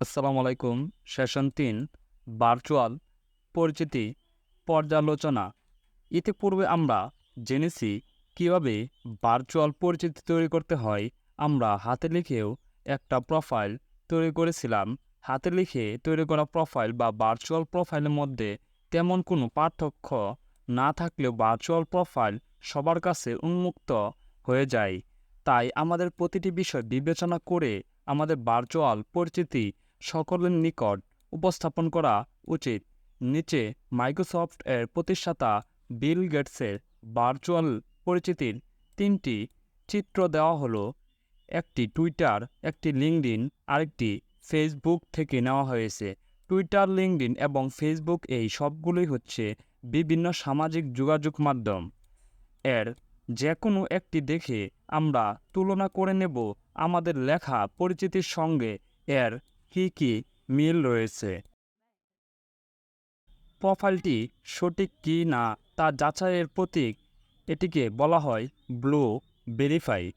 আসসালামু আলাইকুম। সেশন তিন, ভার্চুয়াল পরিচিতি পর্যালোচনা। ইতিপূর্বে আমরা জেনেছি কীভাবে ভার্চুয়াল পরিচিতি তৈরি করতে হয়। আমরা হাতে লিখেও একটা প্রোফাইল তৈরি করেছিলাম। হাতে লিখে তৈরি করা প্রোফাইল বা ভার্চুয়াল প্রোফাইলের মধ্যে তেমন কোনো পার্থক্য না থাকলেও ভার্চুয়াল প্রোফাইল সবার কাছে উন্মুক্ত হয়ে যায়। তাই আমাদের প্রতিটি বিষয় বিবেচনা করে আমাদের ভার্চুয়াল পরিচিতি সকলের নিকট উপস্থাপন করা উচিত। নিচে মাইক্রোসফট এর প্রতিষ্ঠাতা বিল গেটসের ভার্চুয়াল পরিচিতির তিনটি চিত্র দেওয়া হলো। একটি টুইটার, একটি লিঙ্কডিন আরেকটি ফেসবুক থেকে নেওয়া হয়েছে। টুইটার লিঙ্কডিন এবং ফেসবুক এই সবগুলোই হচ্ছে বিভিন্ন সামাজিক যোগাযোগ মাধ্যম। এর যে কোনো একটি দেখে আমরা তুলনা করে নেব আমাদের লেখা পরিচিতির সঙ্গে। এর কী কী মিল রয়েছে? প্রোফাইলটি সঠিক কি না তা যাচাইয়ের প্রতীক এটিকে বলা হয় ব্লু ভেরিফাই।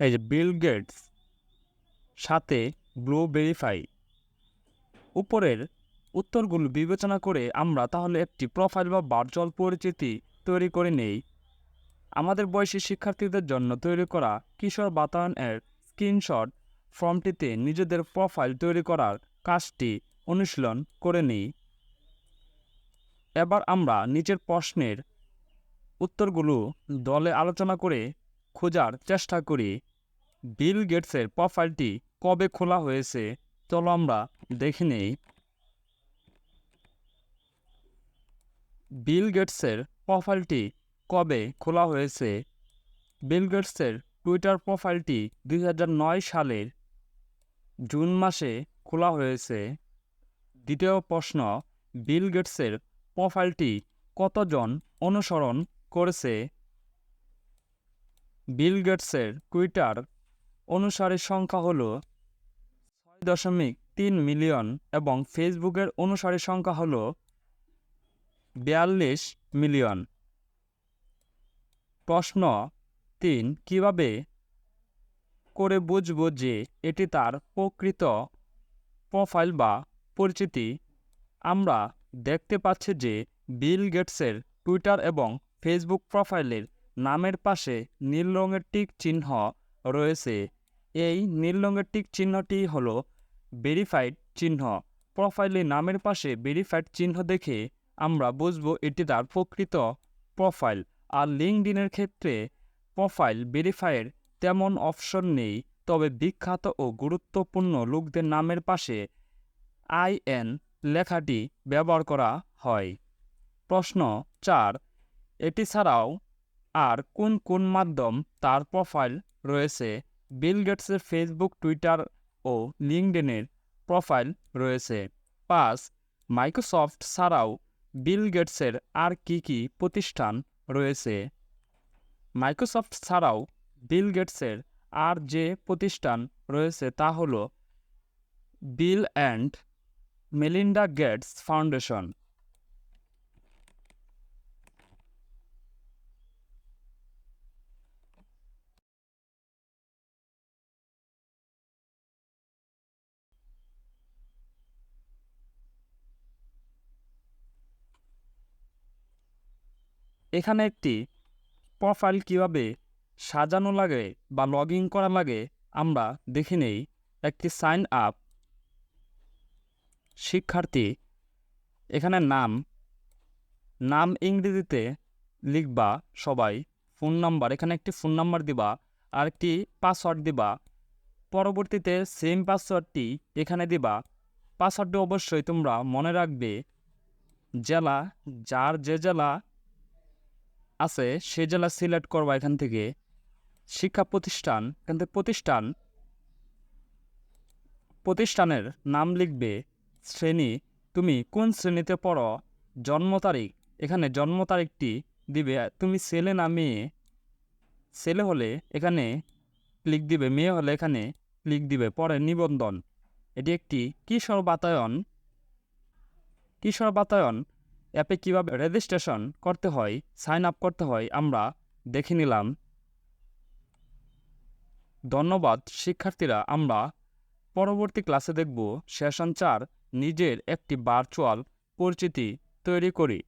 এই যে বিল গেটস সাথে ব্লু ভেরিফাই। উপরের উত্তরগুলো বিবেচনা করে আমরা তাহলে একটি প্রোফাইল বা ভার্চুয়াল পরিচিতি তৈরি করে নেই। আমাদের বয়সী শিক্ষার্থীদের জন্য তৈরি করা কিশোর বাতায়ন এর স্ক্রিনশট ফর্মটিতে নিজেদের প্রোফাইল তৈরি করার কাজটি অনুশীলন করে নিই। এবার আমরা নিচের প্রশ্নের উত্তরগুলো দলে আলোচনা করে খোঁজার চেষ্টা করি। বিল গেটসের প্রোফাইলটি কবে খোলা হয়েছে? চলো আমরা দেখে নেই। বিল গেটসের প্রোফাইলটি কবে খোলা হয়েছে? বিল গেটসের টুইটার প্রোফাইলটি দুই হাজার নয় সালের জুন মাসে খোলা হয়েছে। দ্বিতীয় প্রশ্ন, বিল গেটসের প্রোফাইলটি কতজন অনুসরণ করেছে? বিল গেটসের টুইটার অনুসারীর সংখ্যা হল ছয় দশমিক তিন মিলিয়ন এবং ফেসবুকের অনুসারীর সংখ্যা হল বিয়াল্লিশ মিলিয়ন। প্রশ্ন তিন কীভাবে করে বুঝব যে এটি তার প্রকৃত প্রোফাইল বা পরিচিতি? আমরা দেখতে পাচ্ছি যে বিল গেটসের টুইটার এবং ফেসবুক প্রোফাইলের নামের পাশে নীল রঙের টিক চিহ্ন রয়েছে। এই নীল রঙের টিক চিহ্নটি হল ভেরিফাইড চিহ্ন। প্রোফাইলের নামের পাশে ভেরিফাইড চিহ্ন দেখে আমরা বুঝব এটি তার প্রকৃত প্রোফাইল আর লিঙ্কডিনের ক্ষেত্রে প্রোফাইল ভেরিফাইয়ের তেমন অপশন নেই, তবে বিখ্যাত ও গুরুত্বপূর্ণ লোকদের নামের পাশে আইএন লেখাটি ব্যবহার করা হয়। প্রশ্ন চার, এটি ছাড়াও আর কোন কোন মাধ্যম তার প্রোফাইল রয়েছে? বিল গেটসের ফেসবুক টুইটার ও লিঙ্কডেনের প্রোফাইল রয়েছে। পাঁচ মাইক্রোসফট ছাড়াও বিল গেটসের আর কি কি প্রতিষ্ঠান রয়েছে? মাইক্রোসফট ছাড়াও বিল গেটসের আর যে প্রতিষ্ঠান রয়েছে তা হল Bill and Melinda Gates foundation. এখানে একটি প্রোফাইল কীভাবে সাজানো লাগে বা লগ ইন করা লাগে, আমরা দেখে নেই। একটি সাইন আপ শিক্ষার্থী, এখানে নাম নাম ইংরেজিতে লিখবা সবাই ফোন নাম্বার এখানে একটি ফোন নাম্বার দিবা, আর একটি পাসওয়ার্ড দিবা। পরবর্তীতে সেম পাসওয়ার্ডটি এখানে দিবা। পাসওয়ার্ডটি অবশ্যই তোমরা মনে রাখবে, জেলা, যার যে জেলা আছে, সে জেলা সিলেক্ট করবা এখান থেকে। শিক্ষা প্রতিষ্ঠান, এখান থেকে প্রতিষ্ঠান, প্রতিষ্ঠানের নাম লিখবে শ্রেণি। তুমি কোন শ্রেণীতে পড়ো? জন্ম তারিখ। এখানে জন্ম তারিখটি দিবে। তুমি ছেলে না মেয়ে? ছেলে হলে এখানে ক্লিক দিবে। মেয়ে হলে এখানে ক্লিক দিবে। পরে নিবন্ধন। এটি একটি কিশোর বাতায়ন। কিশোর বাতায়ন। অ্যাপে কীভাবে রেজিস্ট্রেশন করতে হয় সাইন আপ করতে হয়, আমরা দেখে নিলাম। ধন্যবাদ, শিক্ষার্থীরা, আমরা পরবর্তী ক্লাসে দেখব। সেশন চার, নিজের একটি ভার্চুয়াল পরিচিতি তৈরি করি।